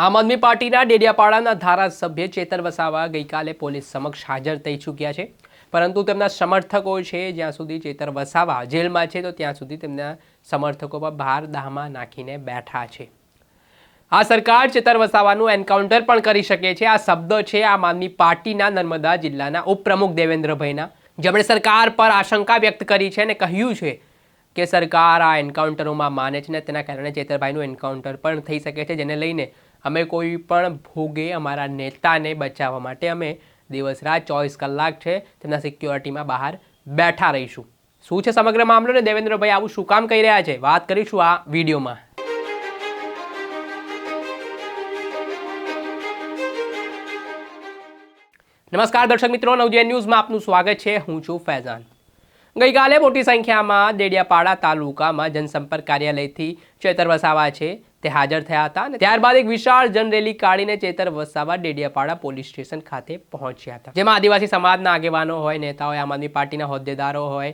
આમ આદમી પાર્ટીના ડેડિયાપાડાના ધારાસભ્ય ચેતર વસાવા ગઈકાલે પોલીસ સમક્ષ હાજર થઈ ચૂક્યા છે. પરંતુ તેમના સમર્થકો છે, જ્યાં સુધી ચેતર વસાવા જેલમાં છે, તો ત્યાં સુધી તેમના સમર્થકો પર બહાર દાહમાં નાખીને બેઠા છે. આ સરકાર ચેતર વસાવાનું એન્કાઉન્ટર પણ કરી શકે છે. આ શબ્દ છે આમ આદમી પાર્ટીના નર્મદા જિલ્લાના ઉપપ્રમુખ દેવેન્દ્રભાઈના. જેમણે સરકાર પર આશંકા વ્યક્ત કરી છે અને કહ્યું છે કે સરકાર આ એન્કાઉન્ટરોમાં માને છે ને તેના કારણે ચેતરભાઈનું એન્કાઉન્ટર પણ થઈ શકે છે, જેને લઈને અમે કોઈ પણ ભોગે અમારા નેતાને બચાવવા માટે અમે દિવસ રાત ચોવીસ કલાક છે તેમના સિક્યોરિટીમાં બહાર બેઠા રહીશું. શું છે સમગ્ર મામલો ને? દેવેન્દ્રભાઈ, આવું શું કામ કહી રહ્યા છે? વાત કરીશું આ વિડીયોમાં. નમસ્કાર દર્શક મિત્રો, નવજીવન ન્યૂઝમાં આપનું સ્વાગત છે. હું છું ફૈઝાન. ગઈકાલે મોટી સંખ્યામાં દેડિયાપાડા તાલુકામાં જનસંપર્ક કાર્યાલયથી ચેતર વસાવા છે. તે હાજર થયા હતા અને ત્યારબાદ એક વિશાળ જનરેલી કાઢીને ચેતર વસાવા ડેડિયાપાડા પોલીસ સ્ટેશન ખાતે પહોંચ્યા હતા. જેમાં આદિવાસી સમાજના આગેવાનો હોય, નેતાઓ આમ આદમી પાર્ટીના હોદ્દેદારો હોય,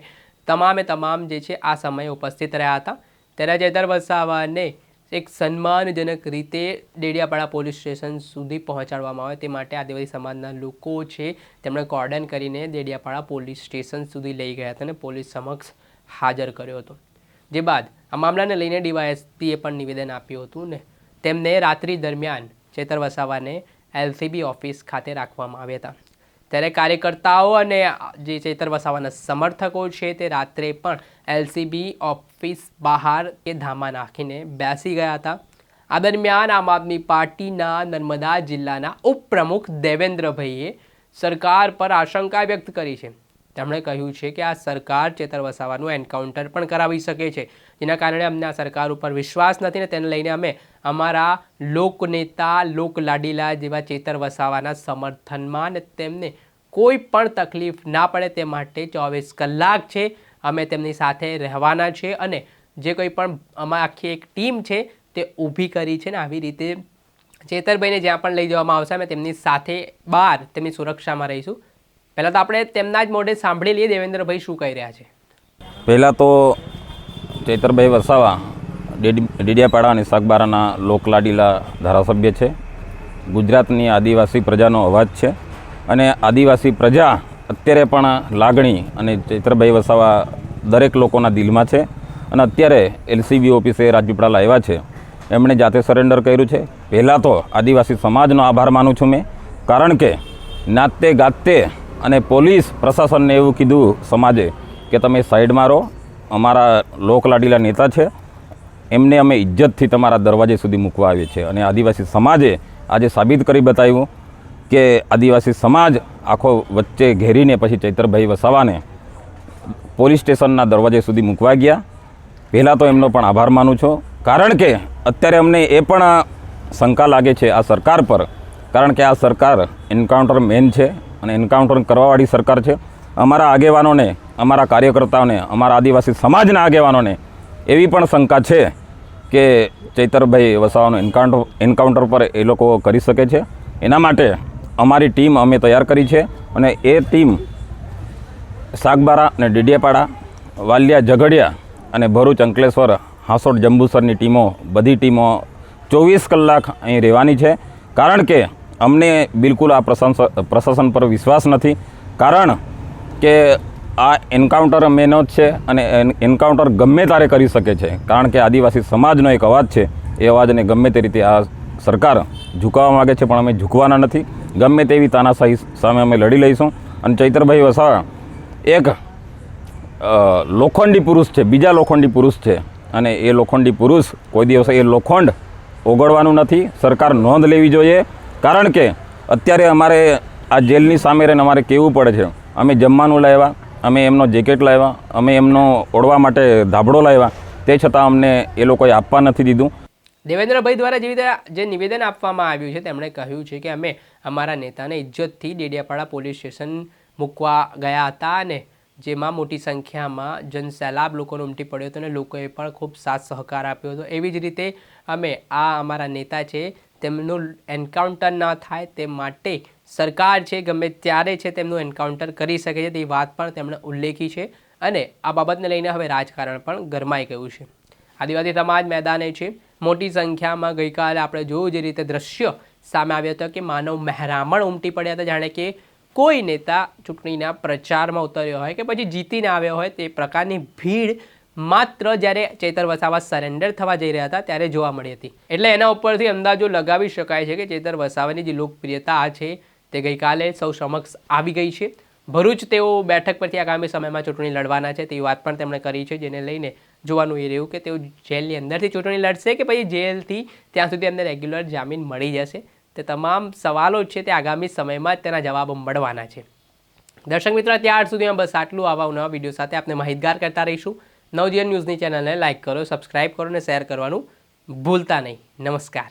તમામે તમામ જે છે, આ સમયે ઉપસ્થિત રહ્યા હતા. ત્યારે ચેતર વસાવાને એક સન્માનજનક રીતે ડેડિયાપાડા પોલીસ સ્ટેશન સુધી પહોંચાડવામાં આવે તે માટે આદિવાસી સમાજના લોકો છે તેમણે કોર્ડન કરીને ડેડિયાપાડા પોલીસ સ્ટેશન સુધી લઈ ગયા હતા અને પોલીસ સમક્ષ હાજર કર્યો હતો. જે બાદ આ મામલાને લઈને ડીવાયએસપીએ પણ નિવેદન આપ્યું હતું ને તેમને રાત્રિ દરમિયાન ચેતર વસાવાને એલસીબી ઓફિસ ખાતે રાખવામાં આવ્યા હતા. ત્યારે કાર્યકર્તાઓ અને જે ચેતર વસાવાના સમર્થકો છે તે રાત્રે પણ એલસીબી ઓફિસ બહાર કે ધામા નાખીને બેસી ગયા હતા. આ દરમિયાન આમ આદમી પાર્ટીના નર્મદા જિલ્લાના ઉપપ્રમુખ દેવેન્દ્રભાઈએ સરકાર પર આશંકા વ્યક્ત કરી છે. તેમણે કહ્યું છે કે આ સરકાર ચેતર વસાવાનું એન્કાઉન્ટર પણ કરાવી શકે છે. જેના કારણે અમને આ સરકાર ઉપર વિશ્વાસ નથી ને તેને લઈને અમે અમારા લોકનેતા, લોકલાડીલા જેવા ચેતર વસાવાના સમર્થનમાં અને તેમને કોઈ પણ તકલીફ ના પડે તે માટે ચોવીસ કલાક છે. અમે તેમની સાથે રહેવાના છે અને જે કોઈ પણ અમારી આખી એક ટીમ છે તે ઊભી કરી છે ને આવી રીતે ચેતરભાઈને જ્યાં પણ લઈ જવામાં આવશે, અમે તેમની સાથે બહાર તેમની સુરક્ષામાં રહીશું. પહેલાં તો આપણે તેમના જ મોઢે સાંભળી લઈએ દેવેન્દ્રભાઈ શું કહી રહ્યા છે. પહેલાં તો ચૈતરભાઈ વસાવા, ડેડી ડેડિયાપાડા અને સાગબારાના લોકલાડીલા ધારાસભ્ય છે. ગુજરાતની આદિવાસી પ્રજાનો અવાજ છે અને આદિવાસી પ્રજા અત્યારે પણ લાગણી અને ચૈત્રભાઈ વસાવા દરેક લોકોના દિલમાં છે અને અત્યારે એલસીબી ઓફિસે રાજપીપળા લાવ્યા છે. એમણે જાતે સરેન્ડર કર્યું છે. પહેલાં તો આદિવાસી સમાજનો આભાર માનું છું મેં. કારણ કે નાતે ગાતે અને પોલીસ પ્રશાસનને એવું કીધું સમાજે કે તમે સાઈડમાં રહો. અમારા લોકલાડીલા નેતા છે. એમને અમે ઇજ્જતથી તમારા દરવાજે સુધી મૂકવા આવીએ છીએ. અને આદિવાસી સમાજે આજે સાબિત કરી બતાવ્યું કે આદિવાસી સમાજ આખો વચ્ચે ઘેરીને પછી ચૈતરભાઈ વસાવાને પોલીસ સ્ટેશનના દરવાજે સુધી મૂકવા ગયા. પહેલાં તો એમનો પણ આભાર માનું છું. કારણ કે અત્યારે અમને એ પણ શંકા લાગે છે આ સરકાર પર. કારણ કે આ સરકાર એન્કાઉન્ટર મેન છે. અને એન્કાઉન્ટર કરવાવાળી સરકાર છે. અમારા આગેવાનોને, અમારા કાર્યકર્તાઓને, અમારા આદિવાસી સમાજના આગેવાનોને એવી પણ શંકા છે કે ચૈતરભાઈ વસાવાનું એન્કાઉન્ટર એન્કાઉન્ટર પર એ લોકો કરી શકે છે. એના માટે અમારી ટીમ અમે તૈયાર કરી છે અને એ ટીમ સાગબારા અને ડીડિયાપાડા, વાલિયા ઝઘડિયા અને ભરૂચ અંકલેશ્વર હાંસોડ જંબુસરની ટીમો, બધી ટીમો ચોવીસ કલાક અહીં રહેવાની છે. કારણ કે અમને બિલકુલ આ પ્રશાસન પ્રશાસન પર વિશ્વાસ નથી. કારણ કે આ એન્કાઉન્ટર મેનો જ છે અને એન- એન્કાઉન્ટર ગમે ત્યારે કરી શકે છે. કારણ કે આદિવાસી સમાજનો એક અવાજ છે. એ અવાજને ગમે તે રીતે આ સરકાર ઝુકાવવા માગે છે, પણ અમે ઝુકવાના નથી. ગમે તેવી તાનાશાહી સામે અમે લડી લઈશું. અને ચૈતરભાઈ વસાવા એક લોખંડી પુરુષ છે, બીજા લોખંડી પુરુષ છે. અને એ લોખંડી પુરુષ કોઈ દિવસ એ લોખંડ ઓગળવાનું નથી. સરકાર નોંધ લેવી જોઈએ. કારણ કે અત્યારે અમારે આ જેલની સામે રહીને અમારે કહેવું પડે છે? અમે જમવાનું લાવ્યા, અમે એમનો જેકેટ લાવ્યા, અમે એમનો ઓળવા માટે ધાબળો લાવ્યા. તે છતાં અમને એ લોકોએ આપવા નથી દીધું. દેવેન્દ્રભાઈ દ્વારા જેવી જે નિવેદન આપવામાં આવ્યું છે, તેમણે કહ્યું છે કે અમે અમારા નેતાને ઇજ્જતથી ડેડિયાપાડા પોલીસ સ્ટેશન મૂકવા ગયા હતા અને જેમાં મોટી સંખ્યામાં જનસેલાબ લોકોનો ઉમટી પડ્યો હતો અને લોકોએ પણ ખૂબ સાથ સહકાર આપ્યો હતો. એવી જ રીતે અમે આ અમારા નેતા છે તેમનું એન્કાઉન્ટર ન થાય તે માટે સરકાર છે, ગમે ત્યારે છે, તેમનું એન્કાઉન્ટર કરી શકે છે, તે વાત પણ તેમણે ઉલ્લેખી છે અને આ બાબતને લઈને હવે રાજકારણ પણ ગરમાઈ ગયું છે. આદિવાસી સમાજ મેદાને છે. મોટી સંખ્યામાં ગઈકાલે આપણે જોયું જે રીતે દ્રશ્ય સામે આવ્યો હતો કે માનવ મહેરામણ ઉમટી પડ્યા હતા, જાણે કે કોઈ નેતા ચૂંટણીના પ્રચારમાં ઉતર્યો હોય કે પછી જીતીને આવ્યો હોય તે પ્રકારની ભીડ માત્ર જ્યારે ચેતર વસાવા સરેન્ડર થવા જઈ રહ્યા હતા ત્યારે જોવા મળી હતી. એટલે એના ઉપરથી અંદાજો લગાવી શકાય છે કે ચેતર વસાવાની જે લોકપ્રિયતા છે તે ગઈકાલે સૌ સમક્ષ આવી ગઈ છે. ભરૂચ તેઓ બેઠક પરથી આગામી સમયમાં ચૂંટણી લડવાના છે તેવી વાત પણ તેમણે કરી છે, જેને લઈને જોવાનું એ રહ્યું કે તેઓ જેલની અંદરથી ચૂંટણી લડશે કે પછી જેલથી ત્યાં સુધી એમને રેગ્યુલર જામીન મળી જશે. તે તમામ સવાલો છે તે આગામી સમયમાં જ તેના જવાબો મળવાના છે. દર્શક મિત્રો ત્યાર સુધીમાં બસ આટલું. આવા નવા વીડિયો સાથે આપણે માહિતગાર કરતા રહીશું. નવજીવન ન્યૂઝની ચેનલને લાઇક કરો સબસ્ક્રાઇબ કરો અને શેર કરવાનું ભૂલતા નહીં. નમસ્કાર.